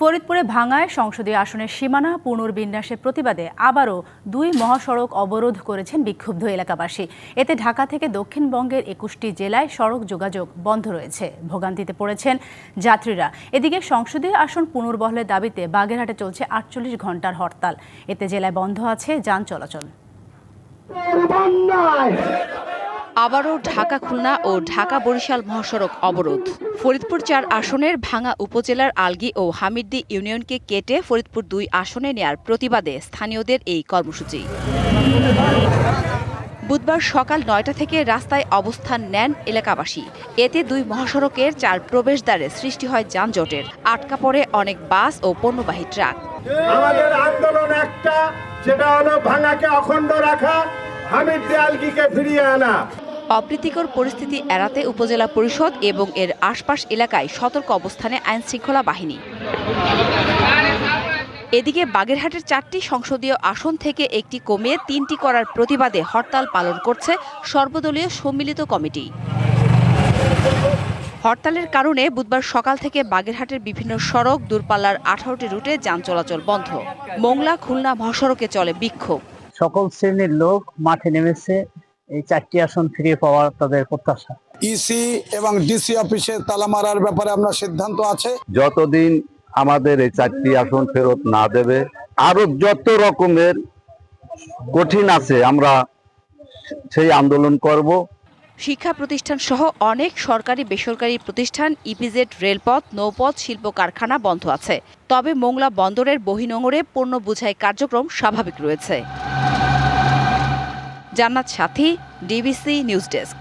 ফরিদপুরে ভাঙায় সংসদীয় আসনের সীমানা পুনর্বিন্যাসের প্রতিবাদে আবারও দুই মহাসড়ক অবরোধ করেছেন বিক্ষুব্ধ এলাকাবাসী। এতে ঢাকা থেকে দক্ষিণবঙ্গের একুশটি জেলায় সড়ক যোগাযোগ বন্ধ রয়েছে। ভোগান্তিতে পড়েছেন যাত্রীরা। এদিকে সংসদীয় আসন পুনর্বহলের দাবিতে বাগেরহাটে চলছে আটচল্লিশ ঘণ্টার হরতাল। এতে জেলায় বন্ধ আছে যান চলাচল। আবারও ঢাকা খুলনা ও ঢাকা বরিশাল মহাসড়ক অবরোধ। ফরিদপুর চার আসনের ভাঙা উপজেলার আলগি ও হামিদ্দি ইউনিয়নকে কেটে ফরিদপুর দুই আসনে নেয়ার প্রতিবাদে স্থানীয়দের এই কর্মসূচি। বুধবার সকাল নয়টা থেকে রাস্তায় অবস্থান নেন এলাকাবাসী। এতে দুই মহাসড়কের চার প্রবেশদ্বারে সৃষ্টি হয় যানজটের। আটকা পড়ে অনেক বাস ও পণ্যবাহী ট্রাক। আমাদের আন্দোলন একটা হলো ভাঙাকে অখণ্ড রাখা হামিদ ফিরিয়ে আনা। অপ্রীতিকর পরিস্থিতি এড়াতে উপজেলা পরিষদ এবং এর আশপাশ এলাকায় সতর্ক অবস্থানে আইন শৃঙ্খলা বাহিনী। এদিকে বাগেরহাটের চারটি সংসদীয় আসন থেকে একটি কমিয়ে তিনটি করার প্রতিবাদে হরতাল পালন করছে সর্বদলীয় সম্মিলিত কমিটি। হরতালের কারণে বুধবার সকাল থেকে বাগেরহাটের বিভিন্ন সড়ক দূরপাল্লার আঠারোটি রুটে যান চলাচল বন্ধ। মোংলা, খুলনা, মহাসড়কে চলে বিক্ষোভ। সকল শ্রেণির লোক মাঠে নেমেছে এই চারটি আসন ফিরিয়ে পাওয়ার তাদের প্রত্যাশা। ইসি এবং ডিসি অফিসে তালা মারার ব্যাপারে আমরা সিদ্ধান্ত আছে? যতদিন আমাদের এই চারটি আসন ফেরত না দেবে আরও যত রকমের কঠিন আছে আমরা সেই আন্দোলন করব। শিক্ষা প্রতিষ্ঠান সহ অনেক সরকারি বেসরকারি প্রতিষ্ঠান ইপিজেড রেলপথ নৌপথ শিল্প কারখানা বন্ধ আছে। তবে মোংলা বন্দরের বহিনোঙরে পণ্য বোঝাই কার্যক্রম স্বাভাবিক রয়েছে। জান্নাত সাথী ডিবিসি নিউজ ডেস্ক